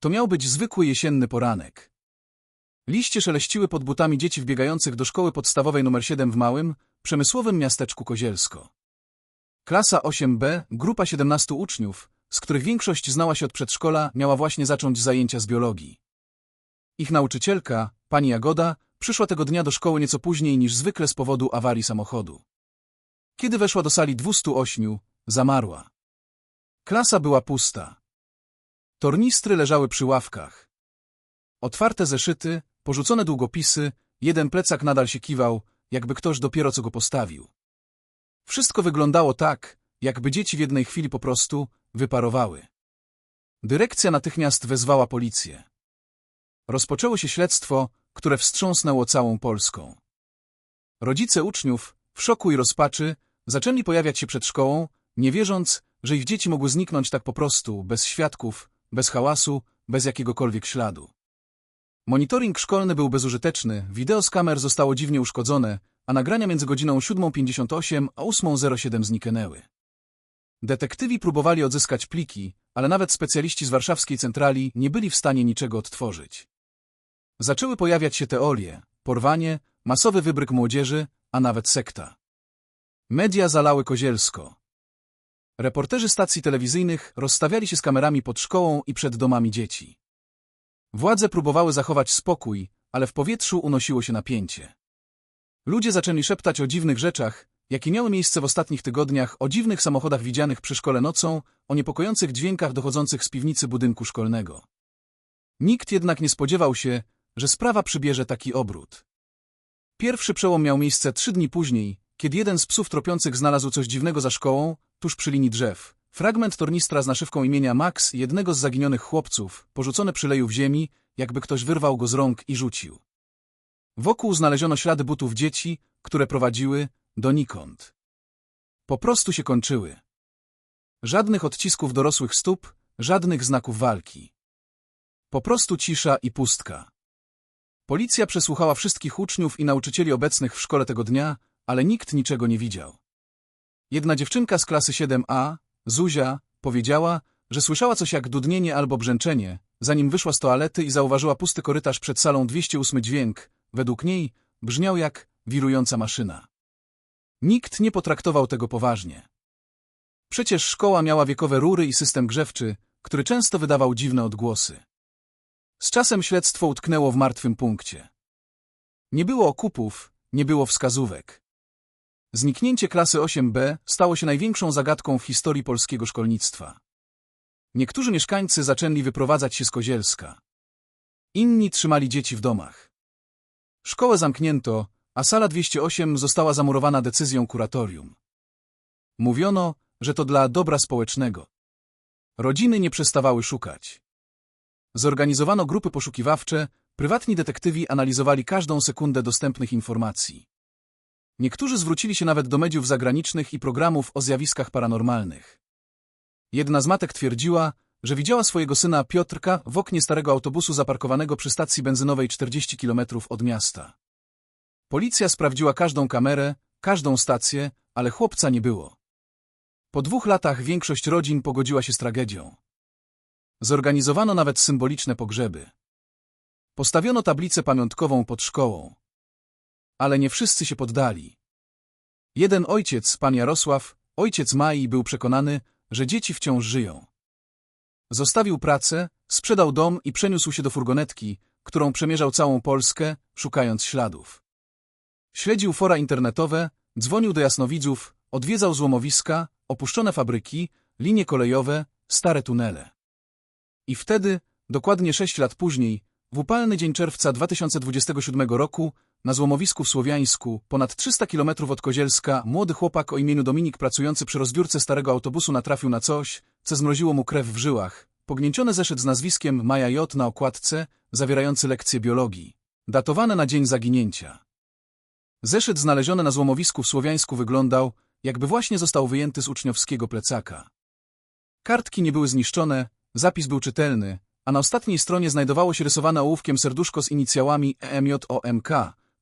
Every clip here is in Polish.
To miał być zwykły jesienny poranek. Liście szeleściły pod butami dzieci wbiegających do szkoły podstawowej nr 7 w małym, przemysłowym miasteczku Kozielsko. Klasa 8b, grupa 17 uczniów, z których większość znała się od przedszkola, miała właśnie zacząć zajęcia z biologii. Ich nauczycielka, pani Jagoda, przyszła tego dnia do szkoły nieco później niż zwykle z powodu awarii samochodu. Kiedy weszła do sali 208, zamarła. Klasa była pusta. Tornistry leżały przy ławkach. Otwarte zeszyty, porzucone długopisy, jeden plecak nadal się kiwał, jakby ktoś dopiero co go postawił. Wszystko wyglądało tak, jakby dzieci w jednej chwili po prostu wyparowały. Dyrekcja natychmiast wezwała policję. Rozpoczęło się śledztwo, które wstrząsnęło całą Polską. Rodzice uczniów, w szoku i rozpaczy, zaczęli pojawiać się przed szkołą, nie wierząc, że ich dzieci mogły zniknąć tak po prostu, bez świadków, bez hałasu, bez jakiegokolwiek śladu. Monitoring szkolny był bezużyteczny, wideo z kamer zostało dziwnie uszkodzone, a nagrania między godziną 7.58 a 8.07 zniknęły. Detektywi próbowali odzyskać pliki, ale nawet specjaliści z warszawskiej centrali nie byli w stanie niczego odtworzyć. Zaczęły pojawiać się teorie, porwanie, masowy wybryk młodzieży, a nawet sekta. Media zalały Kozielsko. Reporterzy stacji telewizyjnych rozstawiali się z kamerami pod szkołą i przed domami dzieci. Władze próbowały zachować spokój, ale w powietrzu unosiło się napięcie. Ludzie zaczęli szeptać o dziwnych rzeczach, jakie miały miejsce w ostatnich tygodniach, o dziwnych samochodach widzianych przy szkole nocą, o niepokojących dźwiękach dochodzących z piwnicy budynku szkolnego. Nikt jednak nie spodziewał się, że sprawa przybierze taki obrót. Pierwszy przełom miał miejsce trzy dni później, kiedy jeden z psów tropiących znalazł coś dziwnego za szkołą, tuż przy linii drzew. Fragment tornistra z naszywką imienia Max, jednego z zaginionych chłopców, porzucony przy leju w ziemi, jakby ktoś wyrwał go z rąk i rzucił. Wokół znaleziono ślady butów dzieci, które prowadziły donikąd. Po prostu się kończyły. Żadnych odcisków dorosłych stóp, żadnych znaków walki. Po prostu cisza i pustka. Policja przesłuchała wszystkich uczniów i nauczycieli obecnych w szkole tego dnia, ale nikt niczego nie widział. Jedna dziewczynka z klasy 7a, Zuzia, powiedziała, że słyszała coś jak dudnienie albo brzęczenie, zanim wyszła z toalety i zauważyła pusty korytarz przed salą 208 dźwięk, według niej brzmiał jak wirująca maszyna. Nikt nie potraktował tego poważnie. Przecież szkoła miała wiekowe rury i system grzewczy, który często wydawał dziwne odgłosy. Z czasem śledztwo utknęło w martwym punkcie. Nie było okupów, nie było wskazówek. Zniknięcie klasy 8b stało się największą zagadką w historii polskiego szkolnictwa. Niektórzy mieszkańcy zaczęli wyprowadzać się z Kozielska. Inni trzymali dzieci w domach. Szkołę zamknięto, a sala 208 została zamurowana decyzją kuratorium. Mówiono, że to dla dobra społecznego. Rodziny nie przestawały szukać. Zorganizowano grupy poszukiwawcze, prywatni detektywi analizowali każdą sekundę dostępnych informacji. Niektórzy zwrócili się nawet do mediów zagranicznych i programów o zjawiskach paranormalnych. Jedna z matek twierdziła, że widziała swojego syna Piotrka w oknie starego autobusu zaparkowanego przy stacji benzynowej 40 km od miasta. Policja sprawdziła każdą kamerę, każdą stację, ale chłopca nie było. Po dwóch latach większość rodzin pogodziła się z tragedią. Zorganizowano nawet symboliczne pogrzeby. Postawiono tablicę pamiątkową pod szkołą. Ale nie wszyscy się poddali. Jeden ojciec, pan Jarosław, ojciec Mai, był przekonany, że dzieci wciąż żyją. Zostawił pracę, sprzedał dom i przeniósł się do furgonetki, którą przemierzał całą Polskę, szukając śladów. Śledził fora internetowe, dzwonił do jasnowidzów, odwiedzał złomowiska, opuszczone fabryki, linie kolejowe, stare tunele. I wtedy, dokładnie sześć lat później, w upalny dzień czerwca 2027 roku, na złomowisku w Słowiańsku, ponad 300 km od Kozielska, młody chłopak o imieniu Dominik pracujący przy rozbiórce starego autobusu natrafił na coś, co zmroziło mu krew w żyłach. Pognięciony zeszyt z nazwiskiem Maja J. na okładce, zawierający lekcje biologii. Datowane na dzień zaginięcia. Zeszyt znaleziony na złomowisku w Słowiańsku wyglądał, jakby właśnie został wyjęty z uczniowskiego plecaka. Kartki nie były zniszczone, zapis był czytelny, a na ostatniej stronie znajdowało się rysowane ołówkiem serduszko z inicjałami EMJOMK,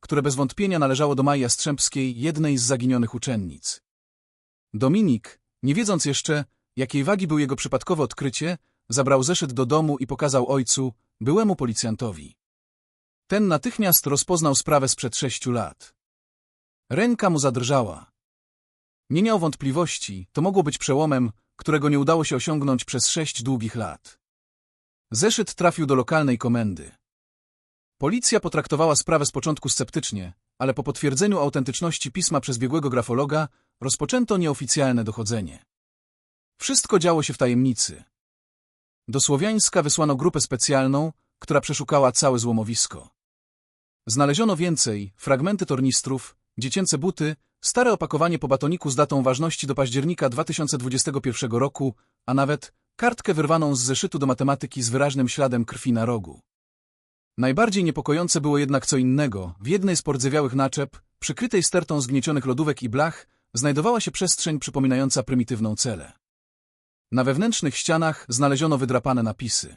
które bez wątpienia należało do Maji Jastrzębskiej, jednej z zaginionych uczennic. Dominik, nie wiedząc jeszcze, jakiej wagi był jego przypadkowe odkrycie, zabrał zeszyt do domu i pokazał ojcu, byłemu policjantowi. Ten natychmiast rozpoznał sprawę sprzed sześciu lat. Ręka mu zadrżała. Nie miał wątpliwości, to mogło być przełomem, którego nie udało się osiągnąć przez sześć długich lat. Zeszyt trafił do lokalnej komendy. Policja potraktowała sprawę z początku sceptycznie, ale po potwierdzeniu autentyczności pisma przez biegłego grafologa rozpoczęto nieoficjalne dochodzenie. Wszystko działo się w tajemnicy. Do Słowiańska wysłano grupę specjalną, która przeszukała całe złomowisko. Znaleziono więcej, fragmenty tornistrów, dziecięce buty, stare opakowanie po batoniku z datą ważności do października 2021 roku, a nawet kartkę wyrwaną z zeszytu do matematyki z wyraźnym śladem krwi na rogu. Najbardziej niepokojące było jednak co innego. W jednej z pordzewiałych naczep, przykrytej stertą zgniecionych lodówek i blach, znajdowała się przestrzeń przypominająca prymitywną celę. Na wewnętrznych ścianach znaleziono wydrapane napisy.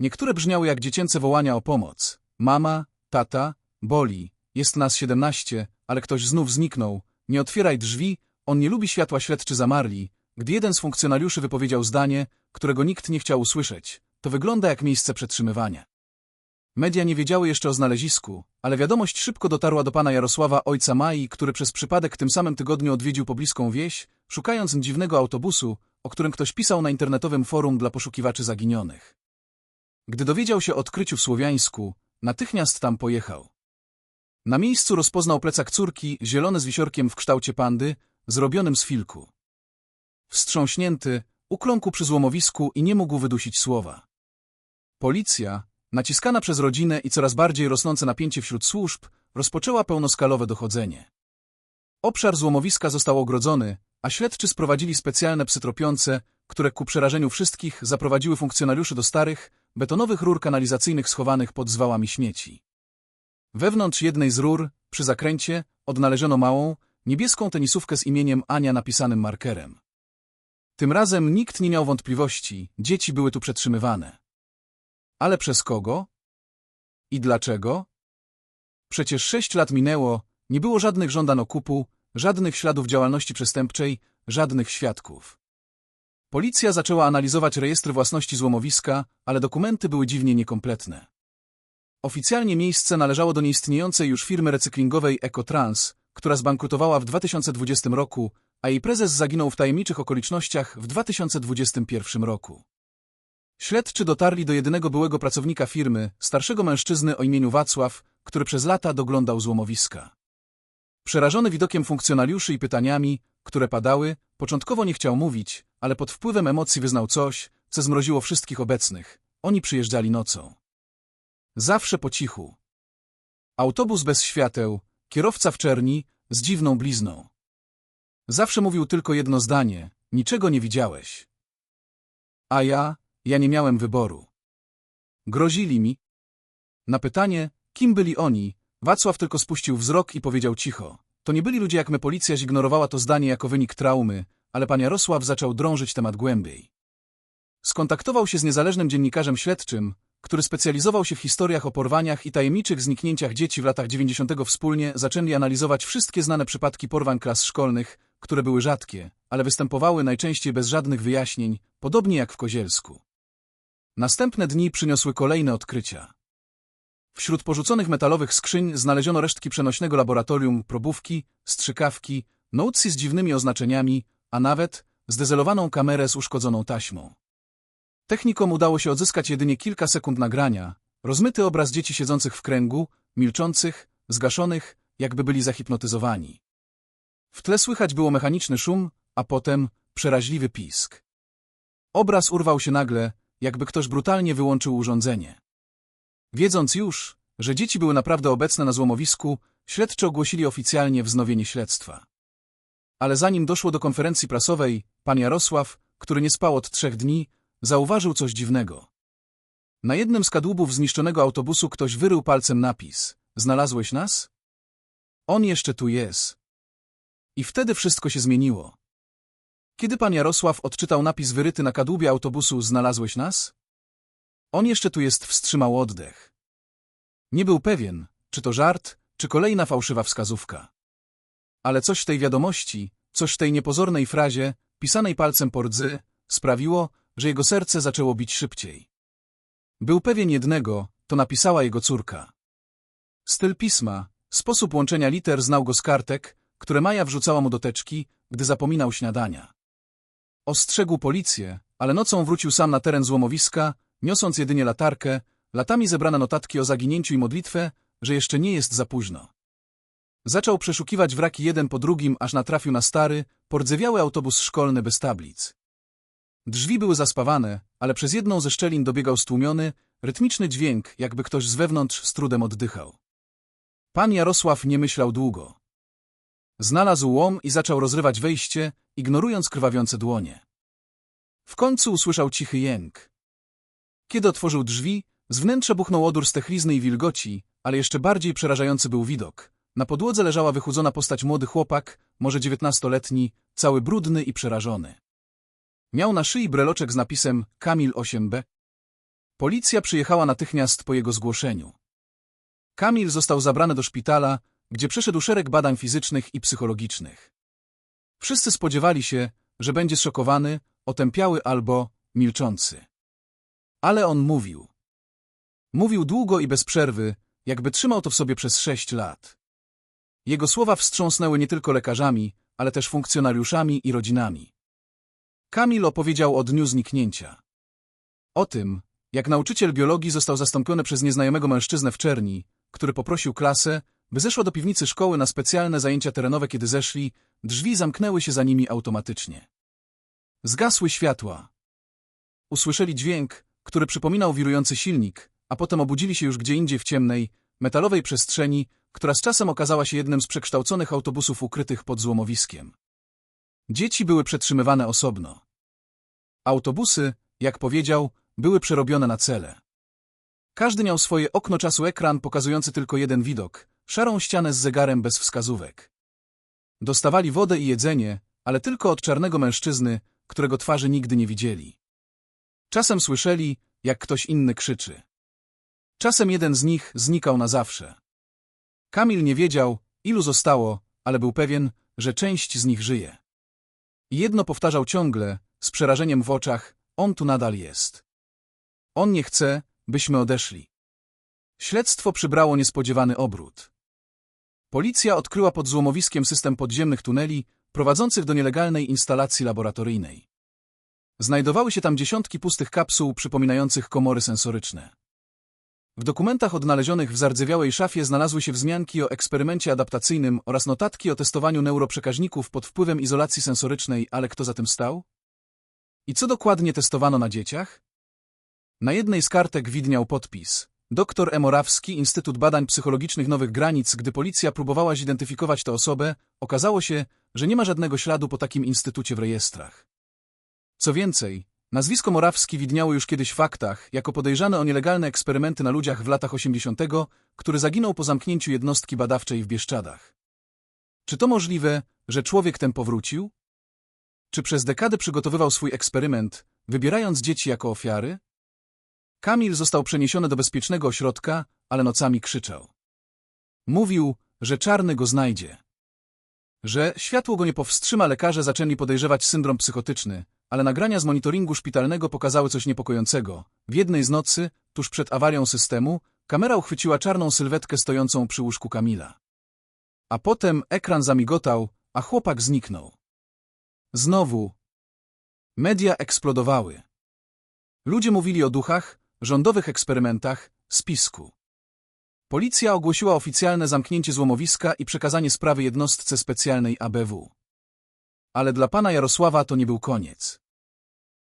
Niektóre brzmiały jak dziecięce wołania o pomoc. Mama, tata, boli, jest nas siedemnaście, ale ktoś znów zniknął. Nie otwieraj drzwi, on nie lubi światła śledczy zamarli. Gdy jeden z funkcjonariuszy wypowiedział zdanie, którego nikt nie chciał usłyszeć, to wygląda jak miejsce przetrzymywania. Media nie wiedziały jeszcze o znalezisku, ale wiadomość szybko dotarła do pana Jarosława, ojca Mai, który przez przypadek w tym samym tygodniu odwiedził pobliską wieś, szukając dziwnego autobusu, o którym ktoś pisał na internetowym forum dla poszukiwaczy zaginionych. Gdy dowiedział się o odkryciu w Słowiańsku, natychmiast tam pojechał. Na miejscu rozpoznał plecak córki, zielony z wisiorkiem w kształcie pandy, zrobionym z filku. Wstrząśnięty, ukląkł przy złomowisku i nie mógł wydusić słowa. Policja, naciskana przez rodzinę i coraz bardziej rosnące napięcie wśród służb, rozpoczęła pełnoskalowe dochodzenie. Obszar złomowiska został ogrodzony, a śledczy sprowadzili specjalne psy tropiące, które ku przerażeniu wszystkich zaprowadziły funkcjonariuszy do starych, betonowych rur kanalizacyjnych schowanych pod zwałami śmieci. Wewnątrz jednej z rur, przy zakręcie, odnaleziono małą, niebieską tenisówkę z imieniem Ania napisanym markerem. Tym razem nikt nie miał wątpliwości, dzieci były tu przetrzymywane. Ale przez kogo? I dlaczego? Przecież sześć lat minęło, nie było żadnych żądan okupu, żadnych śladów działalności przestępczej, żadnych świadków. Policja zaczęła analizować rejestry własności złomowiska, ale dokumenty były dziwnie niekompletne. Oficjalnie miejsce należało do nieistniejącej już firmy recyklingowej Ecotrans, która zbankrutowała w 2020 roku, a jej prezes zaginął w tajemniczych okolicznościach w 2021 roku. Śledczy dotarli do jedynego byłego pracownika firmy, starszego mężczyzny o imieniu Wacław, który przez lata doglądał złomowiska. Przerażony widokiem funkcjonariuszy i pytaniami, które padały, początkowo nie chciał mówić, ale pod wpływem emocji wyznał coś, co zmroziło wszystkich obecnych. Oni przyjeżdżali nocą. Zawsze po cichu. Autobus bez świateł, kierowca w czerni, z dziwną blizną. Zawsze mówił tylko jedno zdanie, niczego nie widziałeś. A ja, ja nie miałem wyboru. Grozili mi. Na pytanie, kim byli oni, Wacław tylko spuścił wzrok i powiedział cicho. To nie byli ludzie jak my, policja zignorowała to zdanie jako wynik traumy, ale pan Jarosław zaczął drążyć temat głębiej. Skontaktował się z niezależnym dziennikarzem śledczym, który specjalizował się w historiach o porwaniach i tajemniczych zniknięciach dzieci w latach 90. Wspólnie zaczęli analizować wszystkie znane przypadki porwań klas szkolnych, które były rzadkie, ale występowały najczęściej bez żadnych wyjaśnień, podobnie jak w Kozielsku. Następne dni przyniosły kolejne odkrycia. Wśród porzuconych metalowych skrzyń znaleziono resztki przenośnego laboratorium, probówki, strzykawki, notesy z dziwnymi oznaczeniami, a nawet zdezelowaną kamerę z uszkodzoną taśmą. Technikom udało się odzyskać jedynie kilka sekund nagrania, rozmyty obraz dzieci siedzących w kręgu, milczących, zgaszonych, jakby byli zahipnotyzowani. W tle słychać było mechaniczny szum, a potem przeraźliwy pisk. Obraz urwał się nagle, jakby ktoś brutalnie wyłączył urządzenie. Wiedząc już, że dzieci były naprawdę obecne na złomowisku, śledczy ogłosili oficjalnie wznowienie śledztwa. Ale zanim doszło do konferencji prasowej, pan Jarosław, który nie spał od trzech dni, zauważył coś dziwnego. Na jednym z kadłubów zniszczonego autobusu ktoś wyrył palcem napis Znalazłeś nas? On jeszcze tu jest. I wtedy wszystko się zmieniło. Kiedy pan Jarosław odczytał napis wyryty na kadłubie autobusu Znalazłeś nas? On jeszcze tu jest, wstrzymał oddech. Nie był pewien, czy to żart, czy kolejna fałszywa wskazówka. Ale coś w tej wiadomości, coś w tej niepozornej frazie, pisanej palcem po rdzy, sprawiło, że jego serce zaczęło bić szybciej. Był pewien jednego, to napisała jego córka. Styl pisma, sposób łączenia liter znał go z kartek, które Maja wrzucała mu do teczki, gdy zapominał śniadania. Ostrzegł policję, ale nocą wrócił sam na teren złomowiska, niosąc jedynie latarkę, latami zebrane notatki o zaginięciu i modlitwę, że jeszcze nie jest za późno. Zaczął przeszukiwać wraki jeden po drugim, aż natrafił na stary, pordzewiały autobus szkolny bez tablic. Drzwi były zaspawane, ale przez jedną ze szczelin dobiegał stłumiony, rytmiczny dźwięk, jakby ktoś z wewnątrz z trudem oddychał. Pan Jarosław nie myślał długo. Znalazł łom i zaczął rozrywać wejście, ignorując krwawiące dłonie. W końcu usłyszał cichy jęk. Kiedy otworzył drzwi, z wnętrza buchnął odór stechlizny i wilgoci, ale jeszcze bardziej przerażający był widok. Na podłodze leżała wychudzona postać młody chłopak, może dziewiętnastoletni, cały brudny i przerażony. Miał na szyi breloczek z napisem Kamil 8b. Policja przyjechała natychmiast po jego zgłoszeniu. Kamil został zabrany do szpitala, gdzie przeszedł szereg badań fizycznych i psychologicznych. Wszyscy spodziewali się, że będzie zszokowany, otępiały albo milczący. Ale on mówił. Mówił długo i bez przerwy, jakby trzymał to w sobie przez sześć lat. Jego słowa wstrząsnęły nie tylko lekarzami, ale też funkcjonariuszami i rodzinami. Kamil opowiedział o dniu zniknięcia. O tym, jak nauczyciel biologii został zastąpiony przez nieznajomego mężczyznę w czerni, który poprosił klasę, by zeszła do piwnicy szkoły na specjalne zajęcia terenowe, kiedy zeszli, drzwi zamknęły się za nimi automatycznie. Zgasły światła. Usłyszeli dźwięk, który przypominał wirujący silnik, a potem obudzili się już gdzie indziej w ciemnej, metalowej przestrzeni, która z czasem okazała się jednym z przekształconych autobusów ukrytych pod złomowiskiem. Dzieci były przetrzymywane osobno. Autobusy, jak powiedział, były przerobione na cele. Każdy miał swoje okno czasu ekran pokazujący tylko jeden widok, szarą ścianę z zegarem bez wskazówek. Dostawali wodę i jedzenie, ale tylko od czarnego mężczyzny, którego twarzy nigdy nie widzieli. Czasem słyszeli, jak ktoś inny krzyczy. Czasem jeden z nich znikał na zawsze. Kamil nie wiedział, ilu zostało, ale był pewien, że część z nich żyje. Jedno powtarzał ciągle, z przerażeniem w oczach, on tu nadal jest. On nie chce, byśmy odeszli. Śledztwo przybrało niespodziewany obrót. Policja odkryła pod złomowiskiem system podziemnych tuneli prowadzących do nielegalnej instalacji laboratoryjnej. Znajdowały się tam dziesiątki pustych kapsuł przypominających komory sensoryczne. W dokumentach odnalezionych w zardzewiałej szafie znalazły się wzmianki o eksperymencie adaptacyjnym oraz notatki o testowaniu neuroprzekaźników pod wpływem izolacji sensorycznej, ale kto za tym stał? I co dokładnie testowano na dzieciach? Na jednej z kartek widniał podpis. Doktor Emorawski, Instytut Badań Psychologicznych Nowych Granic, gdy policja próbowała zidentyfikować tę osobę, okazało się, że nie ma żadnego śladu po takim instytucie w rejestrach. Co więcej, nazwisko Morawski widniało już kiedyś w faktach, jako podejrzany o nielegalne eksperymenty na ludziach w latach 80., który zaginął po zamknięciu jednostki badawczej w Bieszczadach. Czy to możliwe, że człowiek ten powrócił? Czy przez dekady przygotowywał swój eksperyment, wybierając dzieci jako ofiary? Kamil został przeniesiony do bezpiecznego ośrodka, ale nocami krzyczał. Mówił, że czarny go znajdzie. Że światło go nie powstrzyma, lekarze zaczęli podejrzewać syndrom psychotyczny, ale nagrania z monitoringu szpitalnego pokazały coś niepokojącego. W jednej z nocy, tuż przed awarią systemu, kamera uchwyciła czarną sylwetkę stojącą przy łóżku Kamila. A potem ekran zamigotał, a chłopak zniknął. Znowu. Media eksplodowały. Ludzie mówili o duchach, rządowych eksperymentach, spisku. Policja ogłosiła oficjalne zamknięcie złomowiska i przekazanie sprawy jednostce specjalnej ABW. Ale dla pana Jarosława to nie był koniec.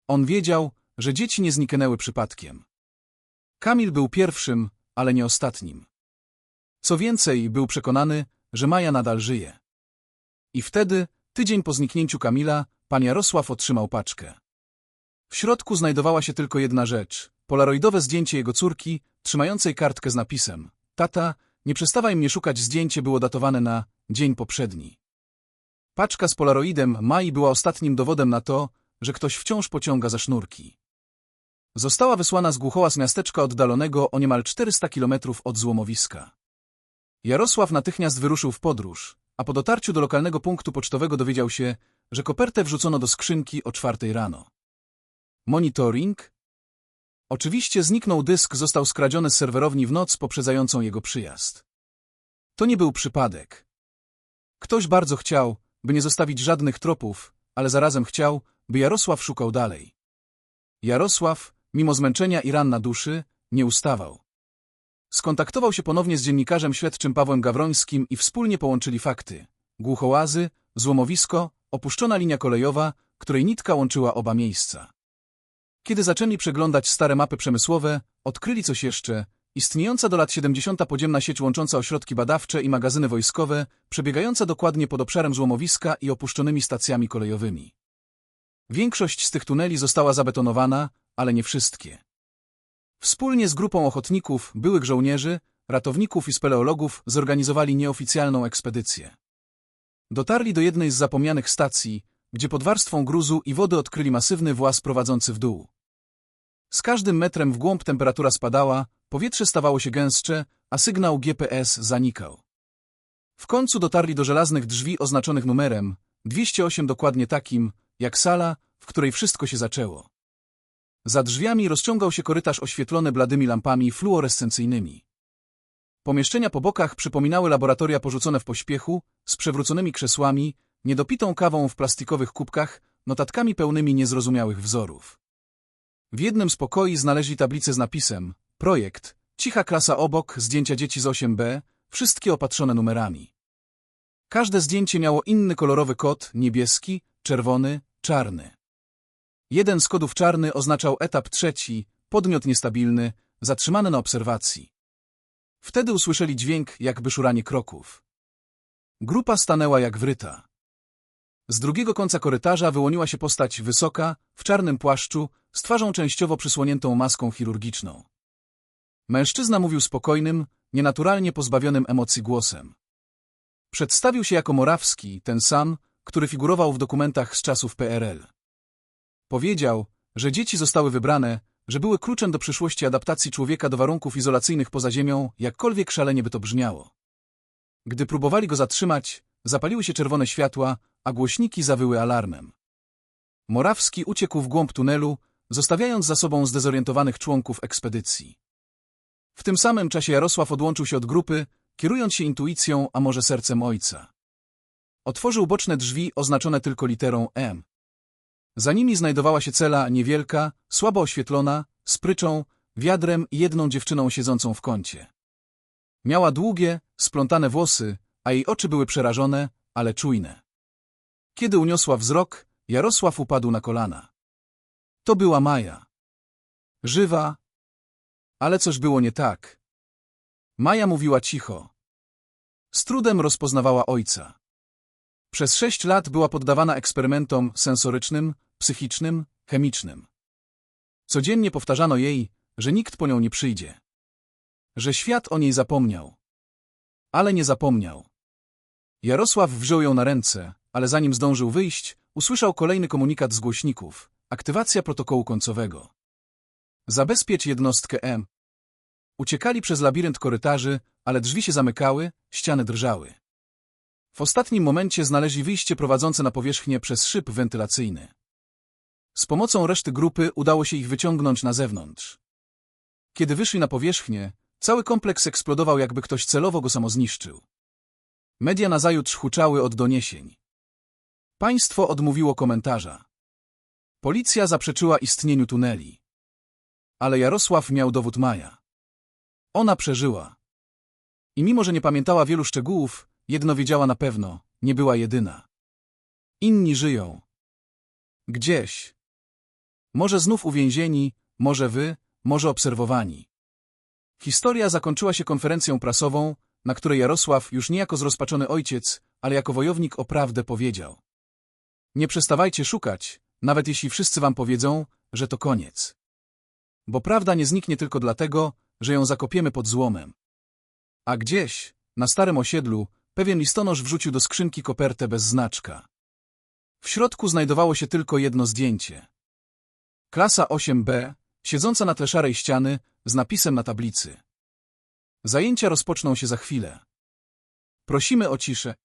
On wiedział, że dzieci nie zniknęły przypadkiem. Kamil był pierwszym, ale nie ostatnim. Co więcej, był przekonany, że Maja nadal żyje. I wtedy, tydzień po zniknięciu Kamila, pan Jarosław otrzymał paczkę. W środku znajdowała się tylko jedna rzecz – polaroidowe zdjęcie jego córki, trzymającej kartkę z napisem Tata, nie przestawaj mnie szukać zdjęcie było datowane na dzień poprzedni. Paczka z polaroidem Mai była ostatnim dowodem na to, że ktoś wciąż pociąga za sznurki. Została wysłana z Głuchoła z miasteczka oddalonego o niemal 400 kilometrów od złomowiska. Jarosław natychmiast wyruszył w podróż, a po dotarciu do lokalnego punktu pocztowego dowiedział się, że kopertę wrzucono do skrzynki o czwartej rano. Monitoring? Oczywiście zniknął dysk, został skradziony z serwerowni w noc poprzedzającą jego przyjazd. To nie był przypadek. Ktoś bardzo chciał, by nie zostawić żadnych tropów, ale zarazem chciał, by Jarosław szukał dalej. Jarosław, mimo zmęczenia i ran na duszy, nie ustawał. Skontaktował się ponownie z dziennikarzem śledczym Pawłem Gawrońskim i wspólnie połączyli fakty. Głuchołazy, złomowisko, opuszczona linia kolejowa, której nitka łączyła oba miejsca. Kiedy zaczęli przeglądać stare mapy przemysłowe, odkryli coś jeszcze. Istniejąca do lat 70. podziemna sieć łącząca ośrodki badawcze i magazyny wojskowe, przebiegająca dokładnie pod obszarem złomowiska i opuszczonymi stacjami kolejowymi. Większość z tych tuneli została zabetonowana, ale nie wszystkie. Wspólnie z grupą ochotników, byłych żołnierzy, ratowników i speleologów zorganizowali nieoficjalną ekspedycję. Dotarli do jednej z zapomnianych stacji, gdzie pod warstwą gruzu i wody odkryli masywny włas prowadzący w dół. Z każdym metrem w głąb temperatura spadała, powietrze stawało się gęstsze, a sygnał GPS zanikał. W końcu dotarli do żelaznych drzwi oznaczonych numerem 208 dokładnie takim, jak sala, w której wszystko się zaczęło. Za drzwiami rozciągał się korytarz oświetlony bladymi lampami fluorescencyjnymi. Pomieszczenia po bokach przypominały laboratoria porzucone w pośpiechu, z przewróconymi krzesłami, niedopitą kawą w plastikowych kubkach, notatkami pełnymi niezrozumiałych wzorów. W jednym z pokoi znaleźli tablicę z napisem Projekt, cicha klasa obok, zdjęcia dzieci z 8b, wszystkie opatrzone numerami. Każde zdjęcie miało inny kolorowy kod, niebieski, czerwony, czarny. Jeden z kodów czarny oznaczał etap trzeci, podmiot niestabilny, zatrzymany na obserwacji. Wtedy usłyszeli dźwięk, jakby szuranie kroków. Grupa stanęła jak wryta. Z drugiego końca korytarza wyłoniła się postać wysoka, w czarnym płaszczu, z twarzą częściowo przysłoniętą maską chirurgiczną. Mężczyzna mówił spokojnym, nienaturalnie pozbawionym emocji głosem. Przedstawił się jako Morawski, ten sam, który figurował w dokumentach z czasów PRL. Powiedział, że dzieci zostały wybrane, że były kluczem do przyszłości adaptacji człowieka do warunków izolacyjnych poza ziemią, jakkolwiek szalenie by to brzmiało. Gdy próbowali go zatrzymać, zapaliły się czerwone światła, a głośniki zawyły alarmem. Morawski uciekł w głąb tunelu, zostawiając za sobą zdezorientowanych członków ekspedycji. W tym samym czasie Jarosław odłączył się od grupy, kierując się intuicją, a może sercem ojca. Otworzył boczne drzwi oznaczone tylko literą M. Za nimi znajdowała się cela niewielka, słabo oświetlona, z pryczą, wiadrem i jedną dziewczyną siedzącą w kącie. Miała długie, splątane włosy, a jej oczy były przerażone, ale czujne. Kiedy uniosła wzrok, Jarosław upadł na kolana. To była Maja. Żywa, ale coś było nie tak. Maja mówiła cicho. Z trudem rozpoznawała ojca. Przez sześć lat była poddawana eksperymentom sensorycznym, psychicznym, chemicznym. Codziennie powtarzano jej, że nikt po nią nie przyjdzie. Że świat o niej zapomniał. Ale nie zapomniał. Jarosław wziął ją na ręce, ale zanim zdążył wyjść, usłyszał kolejny komunikat z głośników. Aktywacja protokołu końcowego. Zabezpiecz jednostkę M. Uciekali przez labirynt korytarzy, ale drzwi się zamykały, ściany drżały. W ostatnim momencie znaleźli wyjście prowadzące na powierzchnię przez szyb wentylacyjny. Z pomocą reszty grupy udało się ich wyciągnąć na zewnątrz. Kiedy wyszli na powierzchnię, cały kompleks eksplodował, jakby ktoś celowo go samozniszczył. Media nazajutrz huczały od doniesień. Państwo odmówiło komentarza. Policja zaprzeczyła istnieniu tuneli. Ale Jarosław miał dowód Maja. Ona przeżyła. I mimo, że nie pamiętała wielu szczegółów, jedno wiedziała na pewno, nie była jedyna. Inni żyją. Gdzieś. Może znów uwięzieni, może wy, może obserwowani. Historia zakończyła się konferencją prasową, na której Jarosław, już nie jako zrozpaczony ojciec, ale jako wojownik o prawdę powiedział. Nie przestawajcie szukać, nawet jeśli wszyscy wam powiedzą, że to koniec. Bo prawda nie zniknie tylko dlatego, że ją zakopiemy pod złomem. A gdzieś, na starym osiedlu, pewien listonosz wrzucił do skrzynki kopertę bez znaczka. W środku znajdowało się tylko jedno zdjęcie. Klasa 8b, siedząca na tle szarej ściany, z napisem na tablicy. Zajęcia rozpoczną się za chwilę. Prosimy o ciszę.